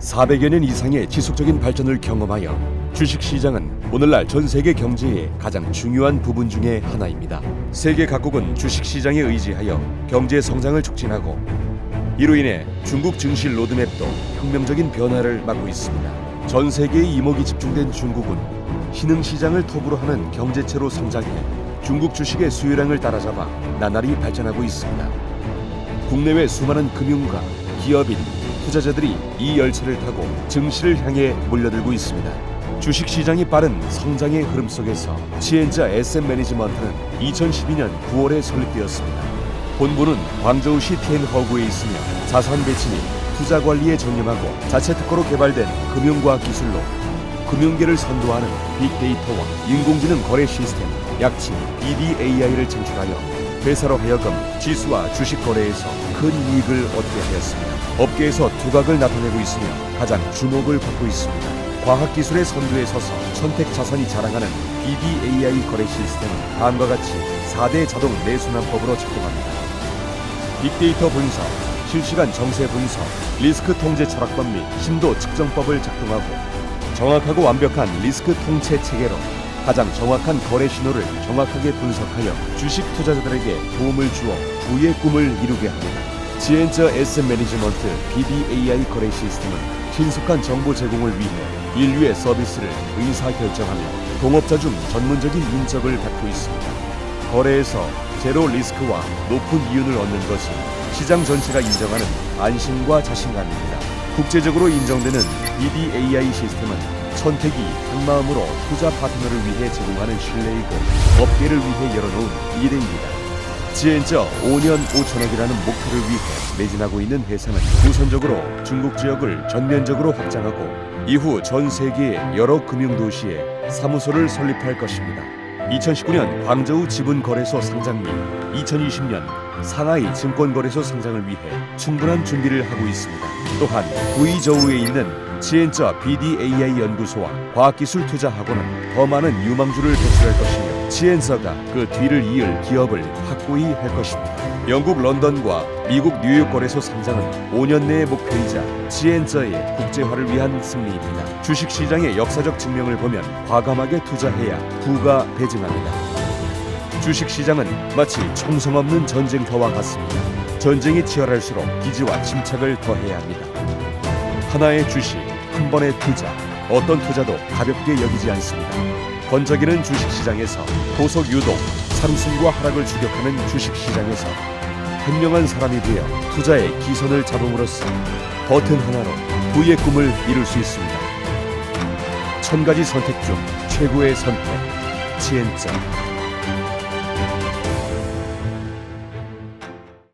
400여 년 이상의 지속적인 발전을 경험하여 주식시장은 오늘날 전 세계 경제의 가장 중요한 부분 중의 하나입니다. 세계 각국은 주식시장에 의지하여 경제 성장을 촉진하고 이로 인해 중국 증시 로드맵도 혁명적인 변화를 맞고 있습니다. 전 세계의 이목이 집중된 중국은 신흥 시장을 톱으로 하는 경제체로 성장해 중국 주식의 수요량을 따라잡아 나날이 발전하고 있습니다. 국내외 수많은 금융가, 기업인, 투자자들이 이 열차를 타고 증시를 향해 몰려들고 있습니다. 주식 시장이 빠른 성장의 흐름 속에서 치엔자 SM 매니지먼트는 2012년 9월에 설립되었습니다. 본부는 광저우시 티엔허구에 있으며 자산 배치 및 투자 관리에 전념하고 자체 특허로 개발된 금융과학 기술로 금융계를 선도하는 빅데이터와 인공지능 거래 시스템 약칭 BDAI를 창출하여 회사로 하여금 지수와 주식 거래에서 큰 이익을 얻게 되었습니다. 업계에서 두각을 나타내고 있으며 가장 주목을 받고 있습니다. 과학기술의 선두에 서서 선택 자산이 자랑하는 BDAI 거래 시스템은 다음과 같이 4대 자동 내순환법으로 작동합니다. 빅데이터 분석, 실시간 정세 분석, 리스크 통제 철학법 및 심도 측정법을 작동하고 정확하고 완벽한 리스크 통제 체계로 가장 정확한 거래 신호를 정확하게 분석하여 주식 투자자들에게 도움을 주어 부의 꿈을 이루게 합니다. 지엔저 에셋 매니지먼트 BDAI 거래 시스템은 신속한 정보 제공을 위해 인류의 서비스를 의사결정하며 동업자 중 전문적인 인적을 갖고 있습니다. 거래에서 제로 리스크와 높은 이윤을 얻는 것이 시장 전체가 인정하는 안심과 자신감입니다. 국제적으로 인정되는 BDAI 시스템은 선택이 한 마음으로 투자 파트너를 위해 제공하는 신뢰이고 업계를 위해 열어놓은 미래입니다. 지엔저 5년 5천억이라는 목표를 위해 매진하고 있는 회사는 우선적으로 중국 지역을 전면적으로 확장하고 이후 전 세계의 여러 금융 도시에 사무소를 설립할 것입니다. 2019년 광저우 지분거래소 상장 및 2020년 상하이 증권거래소 상장을 위해 충분한 준비를 하고 있습니다. 또한 구이저우에 있는 지엔저 BDAI 연구소와 과학기술 투자학원은 더 많은 유망주를 배출할 것이며 지엔서가 그 뒤를 이을 기업을 확고히 할 것입니다. 영국 런던과 미국 뉴욕 거래소 상장은 5년 내의 목표이자 지엔저의 국제화를 위한 승리입니다. 주식시장의 역사적 증명을 보면 과감하게 투자해야 부가 배증합니다. 주식시장은 마치 총성 없는 전쟁터와 같습니다. 전쟁이 치열할수록 기지와 침착을 더해야 합니다. 하나의 주식, 한 번의 투자, 어떤 투자도 가볍게 여기지 않습니다. 번쩍이는 주식시장에서 고속 유동, 상승과 하락을 추격하는 주식시장에서 현명한 사람이 되어 투자의 기선을 잡음으로써 버튼 하나로 부의 꿈을 이룰 수 있습니다. 천 가지 선택 중 최고의 선택, 지엔자.